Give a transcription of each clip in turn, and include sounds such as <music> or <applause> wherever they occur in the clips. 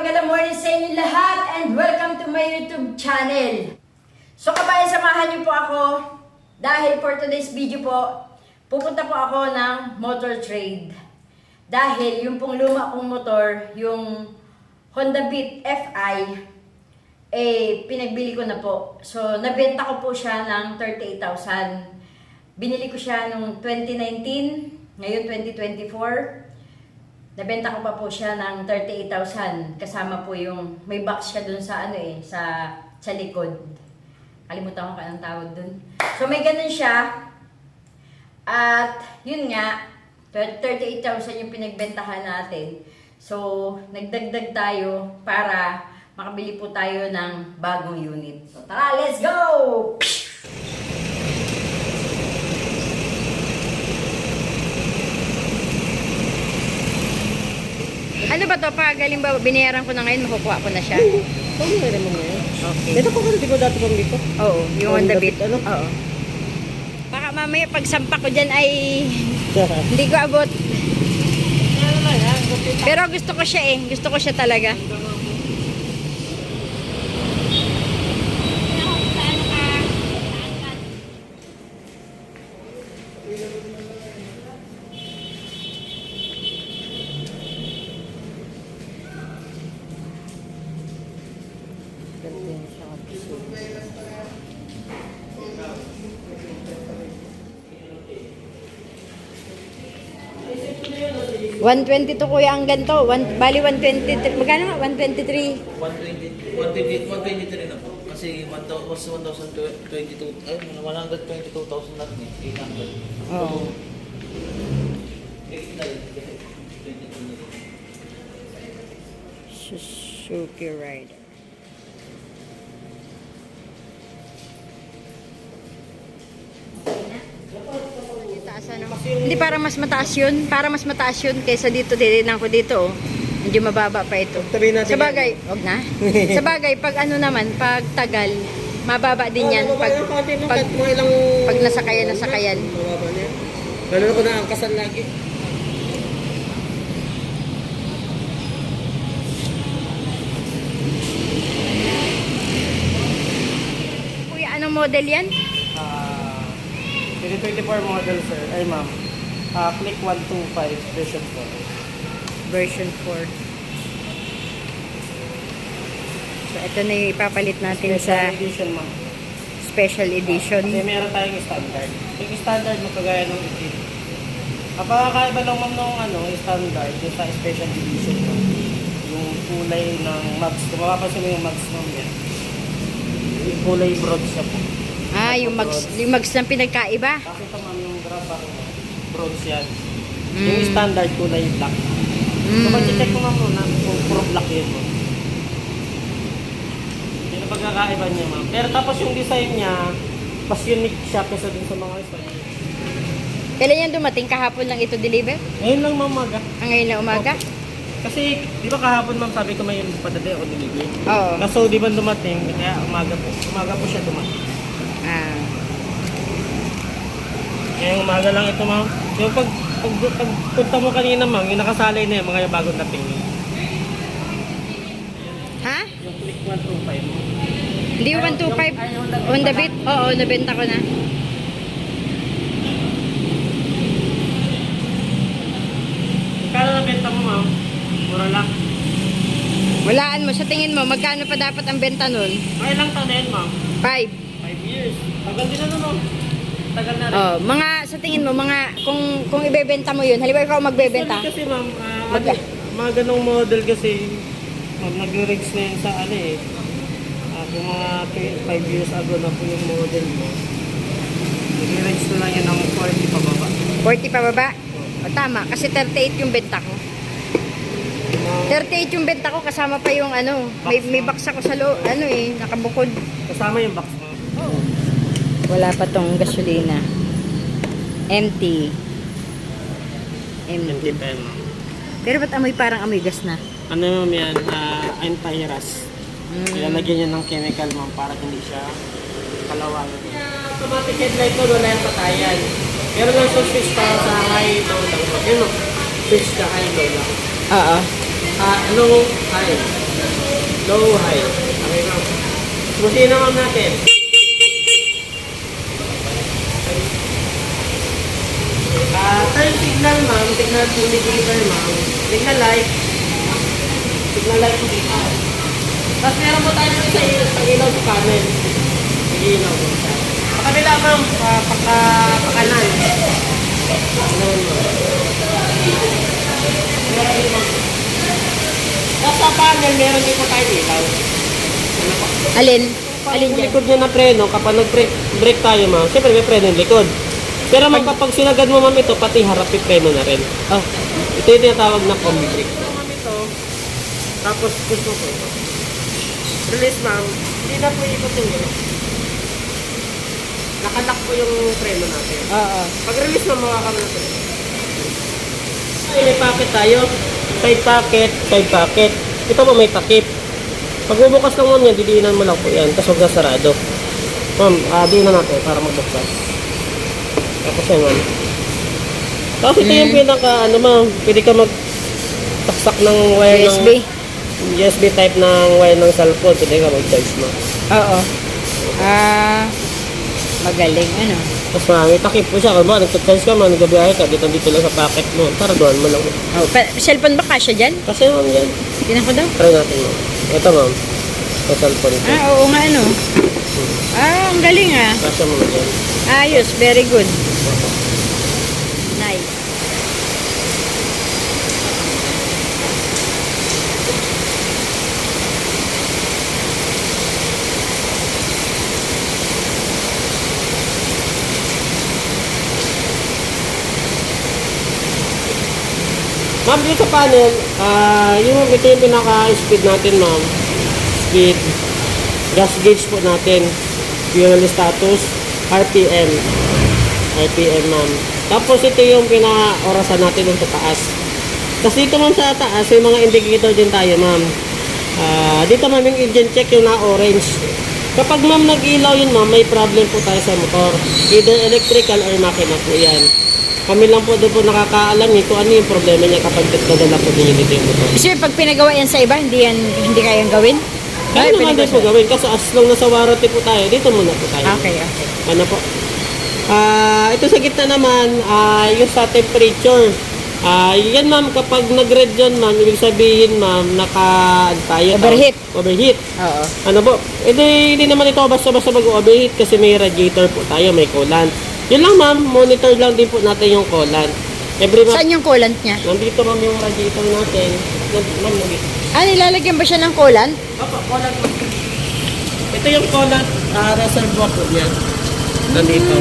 magandang morning sa inyo lahat and welcome to my YouTube channel. So kabayan, samahan niyo po ako dahil for today's video po, pupunta po ako ng motor trade. Dahil yung pong luma kong motor, yung Honda Beat Fi, eh pinagbili ko na po. So nabenta ko po siya ng 38,000. Binili ko siya noong 2019, ngayon 2024. Nabenta ko pa po siya ng 38,000. Kasama po yung, may box siya dun sa ano eh, sa, sa likod. Kalimutan ko ka tawag dun. So may ganun siya. At yun nga, 38,000 yung pinagbentahan natin. So nagdagdag tayo para makabili po tayo ng bagong unit. So tara, let's go! Ano ba to? Pag ba, binayaran ko na ngayon, makukuha ko na siya. Ano na naman ngayon? Okay. Ito pa kasi ko dati pang dito. Oo, yung on the beat. ano? Oo. Baka mamaya pag sampa ko dyan ay hindi ko abot. Ano? Gupit. Pero gusto ko siya eh. Gusto ko siya talaga. One twenty to kuya ang ganito. One, bali 123. Magkano nga? 123. 120, 120, 123 na po. Kasi 1,000 was 1,022, ay, 122,000 natin eh, 800. Oo. 8 na yun, kasi 22 na yun. Suzuki Rider. Taas ano? Hindi para mas mataas yun. Para mas mataas yun kaysa dito. Tininan ko dito. Oh. Medyo mababa pa ito. Tabi natin Sa bagay, na. <laughs> Sa bagay, pag ano naman, pag tagal, mababa din yan. Pag, pag, mga ilang... pag nasakayan, nasakayan. Mababa na yan. Ganun ko na angkasan lagi. Kuya, anong model yan? Ah, 2024 model sir. Ay ma'am. Ah, click 125 version 4. Version 4. So, ito na yung ipapalit natin sa edition special edition. Kasi meron tayong standard. Yung standard mo kagaya ng itim. Kapag kakaiba lang ma'am nung ano, standard, yung sa special edition mo. Yung kulay ng mags. Kung mapapansin mo yung mags ma'am yan. Yung kulay broad siya po. Ah, yung mags, yung mags ng pinagkaiba. Ito ma'am broad yan. Mm. Yung standard kulay black. So Mm. pag check mo ma'am muna, kung puro black yun mo. Yun ang pagkakaiba niya ma'am. Pero tapos yung design niya, mas unique siya kaysa dun sa mga isa. Kailan yan dumating? Kahapon lang ito deliver? Ngayon lang ma'am maga. Ang ngayon na umaga? Kasi, di ba kahapon ma'am sabi ko may padali o delivery. Oo. Kaso di ba dumating, kaya umaga po. Umaga po siya dumating. Ah. Ngayong umaga lang ito ma'am. Yung pag, pag, pag punta mo kanina ma'am, yung nakasalay na yung mga bagong dating. Ha? Yung click 125. Hindi yung 125? On the beat? Oo, nabenta ko na. Kano na benta mo ma'am? Mura lang. Walaan mo, sa tingin mo, magkano pa dapat ang benta nun? Mga ilang taon na yun ma'am? 5. 5 years. Tagal din ano ma'am? Tagal na rin. Oh, mga sa tingin mo, mga kung kung ibebenta mo 'yun, halimbawa ikaw magbebenta. Actually kasi ma'am, ah, Magka- ano, mga ganong model kasi, ma'am, nag-regs na yun sa ano eh. Ah, kung mga 5 years ago na po yung model mo. Nag-regs na lang yan ng 40 pababa. 40 pa baba? O tama, kasi 38 yung benta ko. Mga 38 yung benta ko kasama pa yung ano, may may box ako sa lo, ano eh, nakabukod. kasama yung box ma'am. Wala pa tong gasolina. Empty. Empty. Yan ma'am. Pero ba't amoy parang amoy gas na? Ano ma'am yan? Uh, anti-rust. Mm. Ilalagyan niya ng chemical ma'am para hindi siya kalawang. Automatic headlight ko wala yung patayan. Pero nang sa switch ka sa high low lang. Yun o. Switch ka high low lang. Oo. Ah, ano high? Low, high. Okay, ma'am. Sumusin na ma'am natin. Ah, turn signal ma'am, signal indicator ma'am, signal light, signal light po dito. Tapos meron po tayo sa ilaw, sa ilaw sa panel. May ilaw. Sa kabila ma'am, ah, paka, pakanan. Ilaw ma'am. Meron din ma'am. Tapos sa panel, meron din po tayo ilaw. Ano? Alin? Alin dyan? likod niya na preno, kapag nag-brake brake tayo ma'am, siyempre may preno yung likod. Pero ma'am, kapag sinagad mo ma'am ito, pati harap yung preno na rin. Oh. Ito yung tinatawag na combi brake. Ma'am ito, tapos push mo po ito. Release ma'am, hindi na po yung yun. Nakalock po yung preno natin. Oo. Pag release mo, mawakam na preno. Ay, may pocket tayo. Side pocket, side pocket. Ito po may takip. Pag bubukas lang ma'am yan, didiinan mo lang po yan. Tapos huwag na sarado. Ma'am, ah, diinan natin para magbuksan. Tapos yan ma'am. Tapos ito yung pinaka, ano ma'am, pwede ka mag taksak ng wire USB? ng USB type ng wire ng cellphone. Pwede ka mag-charge mo. Oo. Ah, magaling ano. Tapos may takip po siya. Kung ba, nagcha-charge ka man, nagabiyahe ka, dito dito lang sa pocket mo. Para doon mo lang. Oh, pa- cellphone ba kasya dyan? Kasi ma'am yan. Tinan ko daw. Try natin ma'am. Ito ma'am. Sa cellphone ko. Ah, oo nga ano. Ah, ang galing ah. Kasya mo yan. Ayos, very good. Ma'am, dito sa panel, ah yung ito yung pinaka-speed natin, ma'am. Speed. Gas gauge po natin. Fuel status. RPM. RPM, ma'am. Tapos ito yung pinaka-orasan natin sa taas. Kasi dito, ma'am, sa taas, may mga indicator din tayo, ma'am. Ah, dito, ma'am, yung engine check yung na-orange. Kapag, ma'am, nag-ilaw yun, ma'am, may problem po tayo sa motor. Either electrical or makina po yan. Kami lang po doon po nakakaalam eh kung ano yung problema niya kapag nadala po din dito yung motor. Kasi pag pinagawa yan sa iba, hindi yan, hindi kayang gawin? Kaya Ay, naman din po gawin. Kaso as long nasa warranty po tayo, dito muna po tayo. Okay, okay. Ano po? Ah, ito sa gitna naman, ah, yung sa temperature. Ah, yan ma'am, kapag nag-red yun ma'am, ibig sabihin ma'am, naka, ano tayo? Overheat. Overheat. Oo. Ano po? Hindi, hindi naman ito basta-basta mag-overheat kasi may radiator po tayo, may coolant. Yun lang ma'am, monitor lang din po natin yung coolant. Every month, Saan yung coolant niya? nandito ma'am yung radiator natin. Nand- Ma'am, nandito. Ah, nilalagyan ba siya ng coolant? Opo, coolant ma'am. Ito yung coolant uh, reservoir po niya. Nandito.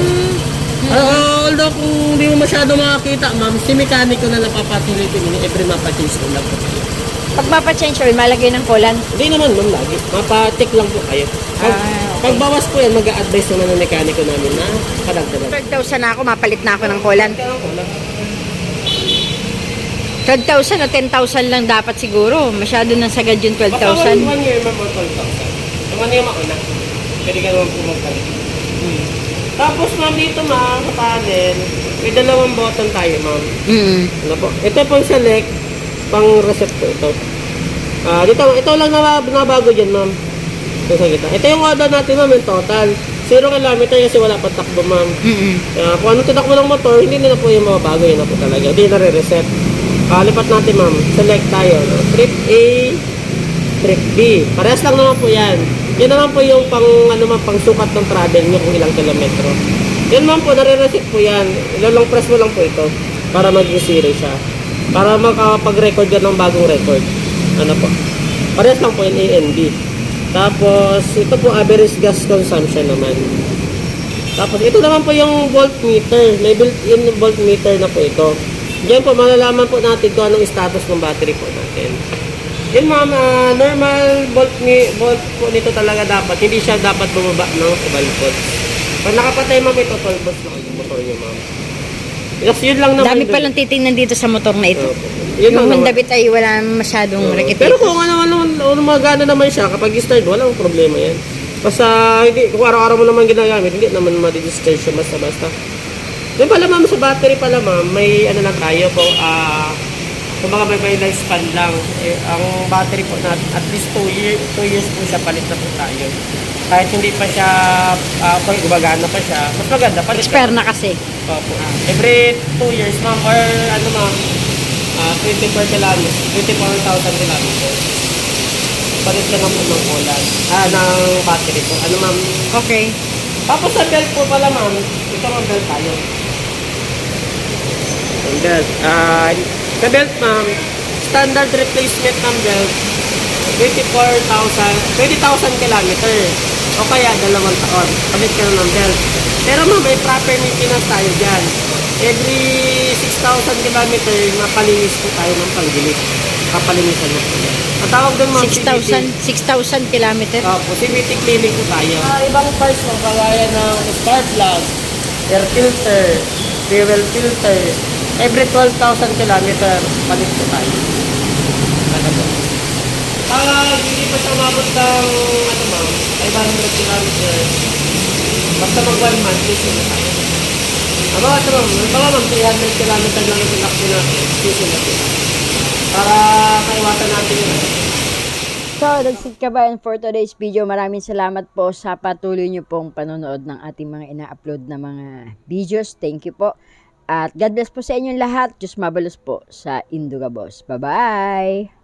Ah, although kung hindi mo masyado makakita, ma'am, si mekaniko na napapatilitin mo every mapachange ko lang po kayo. Pag mapa-change oil, malagay ng coolant. Hindi naman, ma'am, lagi. Mapatik lang po kayo. Pag, Ah, okay. pag bawas po yan, mag-a-advise naman ng mekaniko namin na kadagdagan. 12,000 na ako, mapalit na ako ng coolant. 12,000 o 10,000 lang dapat siguro. Masyado nang sagad yung Basta 12,000. one, one year, or 12,000. Yung ano yung mauna. Pwede ka naman po magpalit. Hmm. Tapos, ma'am, dito, ma'am, sa panel, may dalawang button tayo, ma'am. Mm. Ano po? Ito pong select, pang reset po ito. Ah, dito, ito lang na nabago dyan, ma'am. Ito sa kita. Ito yung order natin, ma'am, yung total. Zero kilometer kasi wala pa takbo, ma'am. Mm-mm. Kaya kung ano tinakbo ng motor, hindi na po yung mababago, yun na po talaga. Hindi na re-reset. Ah, lipat natin, ma'am. Select tayo. No? Trip A, trip B. Parehas lang naman po yan. Yan naman po yung pang, ano ma'am, pang sukat ng travel nyo kung ilang kilometro. Yan ma'am po, nare-reset po yan. Ilalong press mo lang po ito para mag-zero siya. Para makapag-record ka ng bagong record. Ano po? Parehas lang po yung A and B. Tapos, ito po average gas consumption naman. Tapos ito naman po yung voltmeter. May built-in voltmeter na po ito. Diyan po malalaman po natin kung anong status ng battery po natin. Yun ma'am, ah, normal volt, ni, volt po nito talaga dapat. Hindi siya dapat bumaba ng 12 volts. Pag nakapatay ma'am ito, 12 volts na yung motor niyo ma'am. Yes, yun lang naman. Dami dun. palang titingnan dito sa motor na ito. Opo. Yun Yung Beat ay wala masyadong Oo. rakit. Pero kung ano ano, ano magana naman siya kapag start, walang problema yan. Basta hindi kung araw-araw mo naman ginagamit, hindi naman ma-discharge siya basta-basta. Yung pala ma'am sa battery pala ma'am, may ano lang tayo po, ah Kumbaga may may lifespan lang. Eh, ang battery po natin, at least 2 year, two years po siya palit na po tayo. Kahit hindi pa siya, uh, kung gumagana pa siya, mas maganda, palit Expire na kasi. Opo. Every 2 years, ma'am, or ano ma'am, uh, 24 kilometers, 24,000 kilometers. Palit ka na po ng ulan, ah, ng battery po. Ano ma'am? Okay. Tapos sa belt po pala ma'am, ito ma'am belt tayo. Ang belt. Ah, sa belt ma'am, standard replacement ng belt, 24,000, 20,000 kilometer. O kaya dalawang taon. Palit ka na ng belt. Pero ma'am, may proper maintenance tayo dyan. Every 6,000 kilometer, mapalinis po tayo ng panggilit. Papalinisan na po. Ang tawag doon ma'am, 6,000 6,000 kilometer. Opo, CVT clinic po tayo. Ah, ibang parts mo, kagaya ng spark plug, air filter, fuel filter, every 12,000 kilometer, palit po tayo. Ano po? Ah, hindi pa siya umabot ng, ano ma'am, 500 kilometer. Basta mag one month, sisi na tayo. Ang mga ang mga ma'am, 300 kilometer lang yung pinaksin natin, sisi na tayo. Para maiwasan natin yun. So, that's it kabayan for today's video. Maraming salamat po sa patuloy niyo pong panonood ng ating mga ina-upload na mga videos. Thank you po. At God bless po sa inyong lahat. Diyos mabalos po sa Induga Boss. Bye-bye!